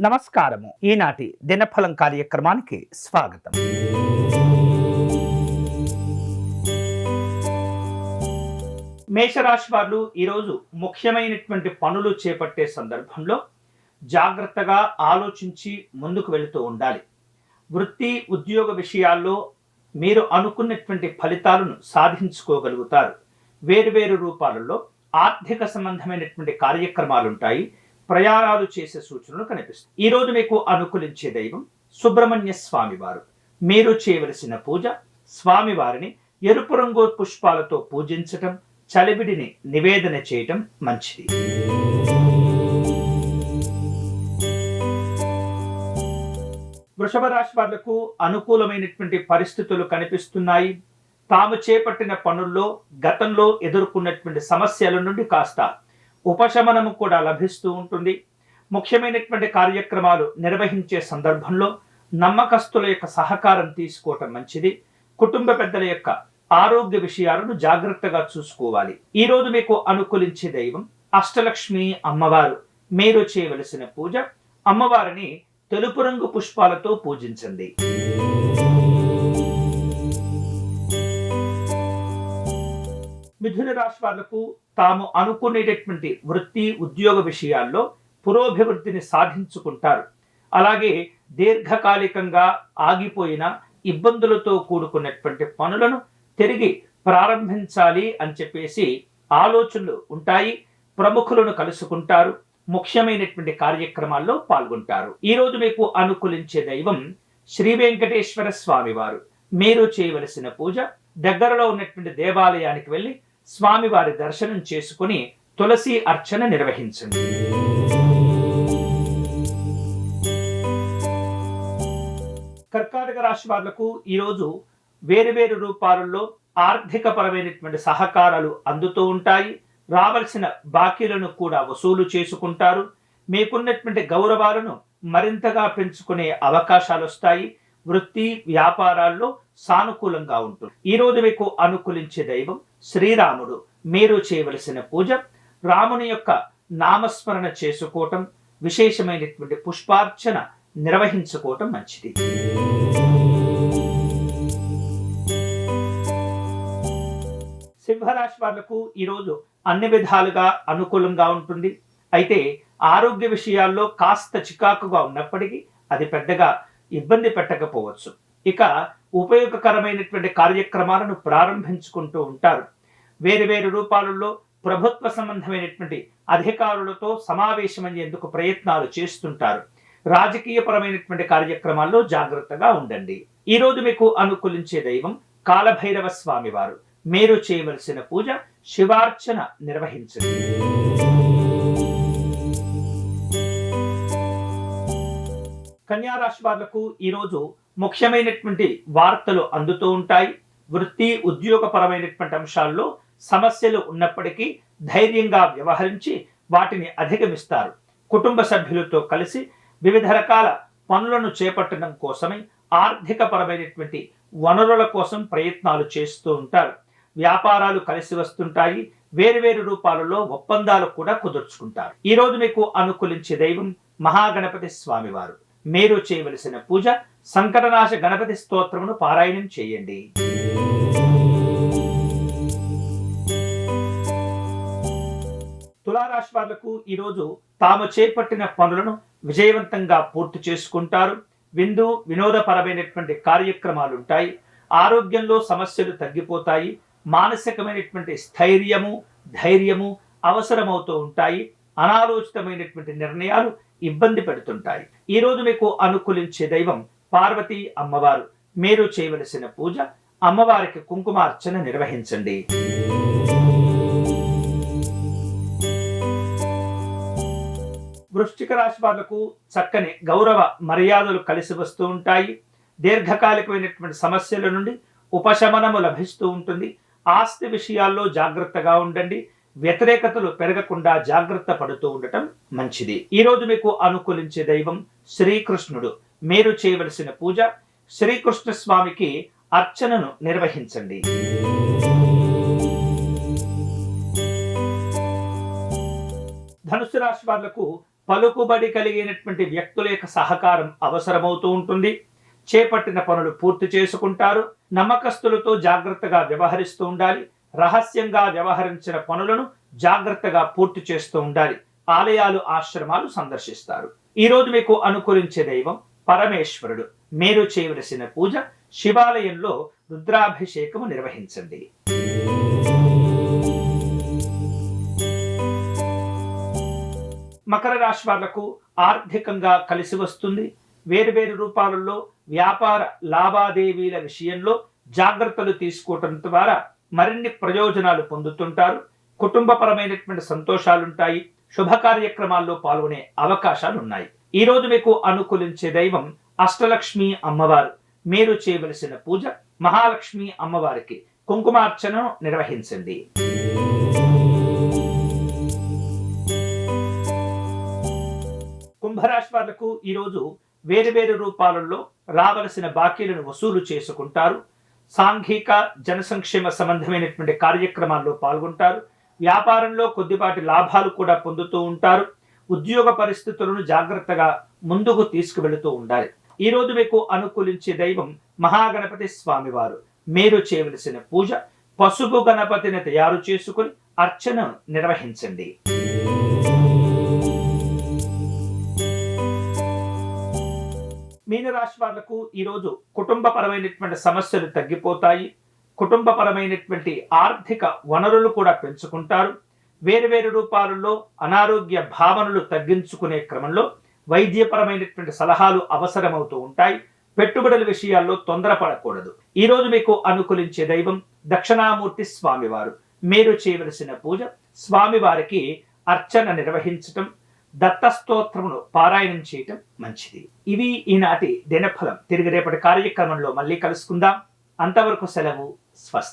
నమస్కారము. ఈనాటి దినఫలం కార్యక్రమానికి స్వాగతం. మేషరాశి వాళ్ళు ఈరోజు ముఖ్యమైనటువంటి పనులు చేపట్టే సందర్భంలో జాగ్రత్తగా ఆలోచించి ముందుకు వెళుతూ ఉండాలి. వృత్తి ఉద్యోగ విషయాల్లో మీరు అనుకున్నటువంటి ఫలితాలను సాధించుకోగలుగుతారు. వేరువేరు రూపాలలో ఆర్థిక సంబంధమైనటువంటి కార్యక్రమాలు ఉంటాయి ప్రయాణాలు చేసే సూచనలు కనిపిస్తాయి. ఈ రోజు మీకు అనుకూలించే దైవం సుబ్రహ్మణ్య స్వామివారు. మీరు చేయవలసిన పూజ స్వామివారిని ఎరుపు రంగు పుష్పాలతో పూజించటం చలివిడిని నివేదన చేయటం మంచిది. వృషభ రాశి వాళ్ళకు అనుకూలమైనటువంటి పరిస్థితులు కనిపిస్తున్నాయి. తాము చేపట్టిన పనుల్లో గతంలో ఎదుర్కొన్నటువంటి సమస్యల నుండి కాస్త ఉపశమనము కూడా లభిస్తూ ఉంటుంది. ముఖ్యమైనటువంటి కార్యక్రమాలు నిర్వహించే సందర్భంలో నమ్మకస్తుల యొక్క సహకారం తీసుకోవటం మంచిది. కుటుంబ పెద్దల యొక్క ఆరోగ్య విషయాలను జాగ్రత్తగా చూసుకోవాలి. ఈరోజు మీకు అనుకూలించే దైవం అష్టలక్ష్మి అమ్మవారు. మీరు చేయవలసిన పూజ అమ్మవారిని తెలుపు రంగు పుష్పాలతో పూజించండి. మిథున రాశి వాళ్ళకు తాము అనుకునేటటువంటి వృత్తి ఉద్యోగ విషయాల్లో పురోభివృద్ధిని సాధించుకుంటారు. అలాగే దీర్ఘకాలికంగా ఆగిపోయిన ఇబ్బందులతో కూడుకున్నటువంటి పనులను తిరిగి ప్రారంభించాలి అని చెప్పేసి ఆలోచనలు ఉంటాయి. ప్రముఖులను కలుసుకుంటారు. ముఖ్యమైనటువంటి కార్యక్రమాల్లో పాల్గొంటారు. ఈ రోజు మీకు అనుకూలించే దైవం శ్రీ వెంకటేశ్వర స్వామివారు. మీరు చేయవలసిన పూజ దగ్గరలో ఉన్నటువంటి దేవాలయానికి వెళ్ళి స్వామివారి దర్శనం చేసుకుని తులసి అర్చన నిర్వహించండి. కర్కాటక రాశి వాళ్ళకు ఈరోజు వేరు వేరు రూపాలలో ఆర్థిక పరమైనటువంటి సహకారాలు అందుతూ ఉంటాయి. రావలసిన బాకీలను కూడా వసూలు చేసుకుంటారు. మీకున్నటువంటి గౌరవాలను మరింతగా పెంచుకునే అవకాశాలు వస్తాయి వృత్తి వ్యాపారాల్లో సానుకూలంగా ఉంటుంది. ఈ రోజు మీకు అనుకూలించే దైవం శ్రీరాముడు. మీరు చేయవలసిన పూజ రాముని యొక్క నామస్మరణ చేసుకోవటం విశేషమైనటువంటి పుష్పార్చన నిర్వహించుకోవటం మంచిది. సింహరాశి వాళ్ళకు ఈరోజు అన్ని విధాలుగా అనుకూలంగా ఉంటుంది. అయితే ఆరోగ్య విషయాల్లో కాస్త చికాకుగా ఉన్నప్పటికీ అది పెద్దగా ఇబ్బంది పెట్టకపోవచ్చు. ఇక ఉపయోగకరమైనటువంటి కార్యక్రమాలను ప్రారంభించుకుంటూ ఉంటారు. వేరు వేరు రూపాలలో ప్రభుత్వ సంబంధమైనటువంటి అధికారులతో సమావేశమయ్యేందుకు ప్రయత్నాలు చేస్తుంటారు. రాజకీయపరమైనటువంటి కార్యక్రమాల్లో జాగ్రత్తగా ఉండండి. ఈ రోజు మీకు అనుకూలించే దైవం కాలభైరవ స్వామివారు. మీరు చేయవలసిన పూజ శివార్చన నిర్వహించండి. రాశి వాళ్ళకు ఈరోజు ముఖ్యమైనటువంటి వార్తలు అందుతూ ఉంటాయి. వృత్తి ఉద్యోగపరమైనటువంటి అంశాల్లో సమస్యలు ఉన్నప్పటికీ ధైర్యంగా వ్యవహరించి వాటిని అధిగమిస్తారు. కుటుంబ సభ్యులతో కలిసి వివిధ రకాల పనులను చేపట్టడం కోసమే ఆర్థికపరమైనటువంటి వనరుల కోసం ప్రయత్నాలు చేస్తూ ఉంటారు. వ్యాపారాలు కలిసి వస్తుంటాయి. వేరువేరు రూపాలలో ఒప్పందాలు కూడా కుదుర్చుకుంటారు. ఈ రోజు మీకు అనుకూలించే దైవం మహాగణపతి స్వామివారు. మీరు చేయవలసిన పూజ సంకటనాశ గణపతి స్తోత్రమును పారాయణం చేయండి. తులారాశి వాళ్ళకు ఈరోజు తాము చేపట్టిన పనులను విజయవంతంగా పూర్తి చేసుకుంటారు. విందు వినోదపరమైనటువంటి కార్యక్రమాలు ఉంటాయి ఆరోగ్యంలో సమస్యలు తగ్గిపోతాయి. మానసికమైనటువంటి స్థైర్యము ధైర్యము అవసరమవుతూ ఉంటాయి. అనాలోచితమైనటువంటి నిర్ణయాలు ఇబ్బంది పెడుతుంటాయి. ఈ రోజు మీకు అనుకూలించే దైవం పార్వతీ అమ్మవారు. మీరు చేయవలసిన పూజ అమ్మవారికి కుంకుమార్చన నిర్వహించండి. వృశ్చిక రాశి వాళ్ళకు చక్కని గౌరవ మర్యాదలు కలిసి వస్తూ ఉంటాయి. దీర్ఘకాలికమైనటువంటి సమస్యల నుండి ఉపశమనము లభిస్తూ ఉంటుంది. ఆస్తి విషయాల్లో జాగ్రత్తగా ఉండండి. వ్యతిరేకతలు పెరగకుండా జాగ్రత్త పడుతూ ఉండటం మంచిది. ఈ రోజు మీకు అనుకూలించే దైవం శ్రీకృష్ణుడు. మీరు చేయవలసిన పూజ శ్రీకృష్ణ స్వామికి అర్చనను నిర్వహించండి. ధనుసు రాశి వాళ్ళకు పలుకుబడి కలిగినటువంటి వ్యక్తుల యొక్క సహకారం అవసరమవుతూ ఉంటుంది. చేపట్టిన పనులు పూర్తి చేసుకుంటారు. నమ్మకస్తులతో జాగ్రత్తగా వ్యవహరిస్తూ ఉండాలి. రహస్యంగా వ్యవహరించిన పనులను జాగ్రత్తగా పూర్తి చేస్తూ ఉండాలి. ఆలయాలు ఆశ్రమాలు సందర్శిస్తారు. ఈ రోజు మీకు అనుకూలించే దైవం పరమేశ్వరుడు. మీరు చేయవలసిన పూజ శివాలయంలో రుద్రాభిషేకము నిర్వహించండి. మకర రాశి వాళ్ళకు ఆర్థికంగా కలిసి వస్తుంది. వేరువేరు రూపాలలో వ్యాపార లావాదేవీల విషయంలో జాగ్రత్తలు తీసుకోవటం ద్వారా మరిన్ని ప్రయోజనాలు పొందుతుంటారు. కుటుంబపరమైనటువంటి సంతోషాలుంటాయి. శుభ కార్యక్రమాల్లో పాల్గొనే అవకాశాలున్నాయి. ఈ రోజు మీకు అనుకూలించే దైవం అష్టలక్ష్మి అమ్మవారు. మీరు చేయవలసిన పూజ మహాలక్ష్మి అమ్మవారికి కుంకుమార్చనను నిర్వహించండి. కుంభరాశి వాళ్ళకు ఈరోజు వేరు వేరు రూపాలలో రావలసిన బాకీలను వసూలు చేసుకుంటారు. సాంఘిక జనసంక్షేమ సంబంధమైనటువంటి కార్యక్రమాల్లో పాల్గొంటారు. వ్యాపారంలో కొద్దిపాటి లాభాలు కూడా పొందుతూ ఉంటారు. ఉద్యోగ పరిస్థితులను జాగ్రత్తగా ముందుకు తీసుకువెళుతూ ఉండాలి. ఈ రోజు మీకు అనుకూలించే దైవం మహాగణపతి స్వామివారు. మీరు చేయవలసిన పూజ పసుపు గణపతిని తయారు చేసుకుని అర్చన నిర్వహించండి. మీనరాశి వాళ్ళకు ఈరోజు కుటుంబపరమైనటువంటి సమస్యలు తగ్గిపోతాయి. కుటుంబపరమైనటువంటి ఆర్థిక వనరులు కూడా పెంచుకుంటారు. వేరువేరు రూపాలలో అనారోగ్య భావనలు తగ్గించుకునే క్రమంలో వైద్యపరమైనటువంటి సలహాలు అవసరమవుతూ ఉంటాయి. పెట్టుబడుల విషయాల్లో తొందరపడకూడదు. ఈ రోజు మీకు అనుకూలించే దైవం దక్షిణామూర్తి స్వామివారు. మీరు చేయవలసిన పూజ స్వామివారికి అర్చన నిర్వహించటం దత్తస్తోత్రమును పారాయణం చేయటం మంచిది. ఇవి ఈనాటి దినఫలం. తిరిగి రేపటి కార్యక్రమంలో మళ్ళీ కలుసుకుందాం. అంతవరకు సెలవు. స్వస్తి.